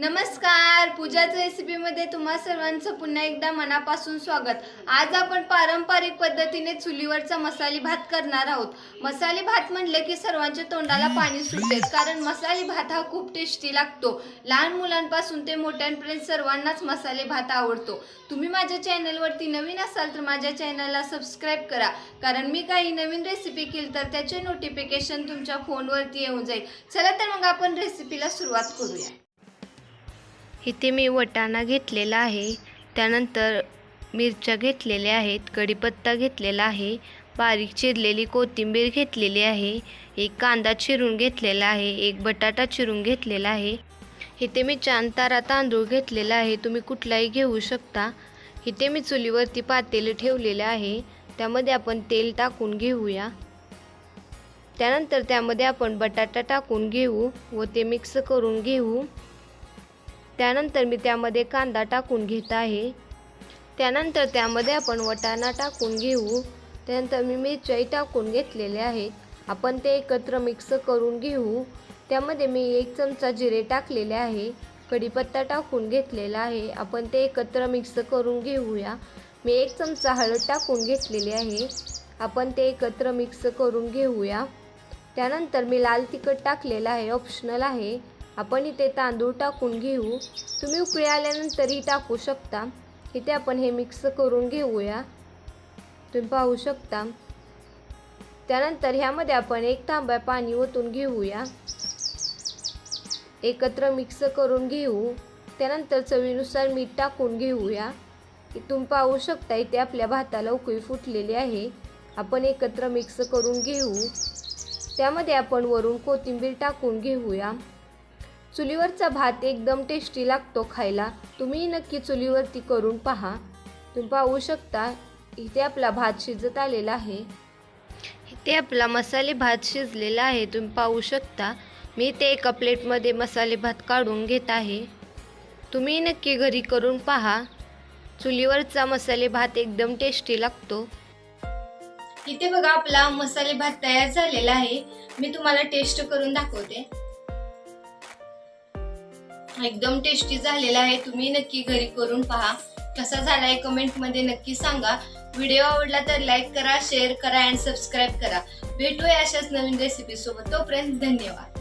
नमस्कार पूजाच रेसिपीमध्ये तुम्हा सर्वांचं पुन्हा एकदा मनापासून स्वागत. आज आपण पारंपरिक पद्धतीने चुलीवरचा मसाली भात करणार आहोत. मसाली भात म्हणले की सर्वांच्या तोंडाला पाणी सुटते कारण मसाली भात हा खूप टेस्टी लागतो. लहान मुलांपासून ते मोठ्यांपर्यंत सर्वांनाच मसाले भात आवडतो. तुम्ही माझ्या चॅनलवरती नवीन असाल तर माझ्या चॅनलला सबस्क्राईब करा. कारण मी काही नवीन रेसिपी केली तर त्याचे नोटिफिकेशन तुमच्या फोनवरती येऊन जाईल. चला तर मग आपण रेसिपीला सुरुवात करूया. इथे मी वटाणा घेतलेला आहे. त्यानंतर मिरच्या घेतलेल्या आहेत कढीपत्ता घेतलेला आहे बारीक चिरलेली कोथिंबीर घेतलेली आहे एक कांदा चिरून घेतलेला आहे एक बटाटा चिरून घेतलेला आहे. इथे मी चांद तारा तांदूळ घेतलेला आहे तुम्ही कुठलाही घेऊ शकता. इथे मी चुलीवरती पातेलं ठेवलेलं आहे त्यामध्ये आपण तेल टाकून घेऊया. त्यानंतर त्यामध्ये आपण बटाटा टाकून घेऊ व ते मिक्स करून घेऊ. त्यानंतर मी त्यामध्ये कांदा टाकून घेत आहे. त्यानंतर त्यामध्ये आपण वटाणा टाकून घेऊ. त्यानंतर मी मिरच्याही टाकून घेतलेले आहेत. आपण ते एकत्र मिक्स करून घेऊ. त्यामध्ये मी एक चमचा जिरे टाकलेले आहे. कढीपत्ता टाकून घेतलेला आहे. आपण ते एकत्र मिक्स करून घेऊया. मी एक चमचा हळद टाकून घेतलेली आहे. आपण ते एकत्र मिक्स करून घेऊया. त्यानंतर मी लाल तिखट टाकलेलं आहे. ऑप्शनल आहे. आपण इथे तांदूळ टाकून घेऊ. तुम्ही उकळी आल्यानंतरही टाकू शकता. इथे आपण हे मिक्स करून घेऊया. तुम्ही पाहू शकता. त्यानंतर ह्यामध्ये आपण एक तांब्या पाणी ओतून घेऊया. एकत्र मिक्स करून घेऊ. त्यानंतर चवीनुसार मीठ टाकून घेऊया. तुम्ही पाहू शकता इथे आपल्या भाताला उकळी फुटलेली आहे. आपण एकत्र मिक्स करून घेऊ. त्यामध्ये आपण वरून कोथिंबीर टाकून घेऊया. चुलीवरचा भात एकदम टेस्टी लागतो खायला. तुम्ही नक्की चुलीवरती करून पहा. तुम्ही पाहू शकता इथे आपला भात शिजत आलेला आहे. इथे आपला मसाले भात शिजलेला आहे. तुम्ही पाहू शकता. मी ते एका प्लेटमध्ये मसाले भात काढून घेत आहे. तुम्ही नक्की घरी करून पहा. चुलीवरचा मसाले भात एकदम टेस्टी लागतो. इथे बघा आपला मसाले भात तयार झालेला आहे. मी तुम्हाला टेस्ट करून दाखवते. एकदम टेस्टी झालेला आहे. तुम्ही नक्की घरी करून पहा. कसा झालाय कमेंटमध्ये नक्की सांगा. व्हिडिओ आवडला तर लाईक करा शेअर करा अँड सबस्क्राईब करा. भेटूया अशाच नवीन रेसिपी सोबत. तोपर्यंत धन्यवाद.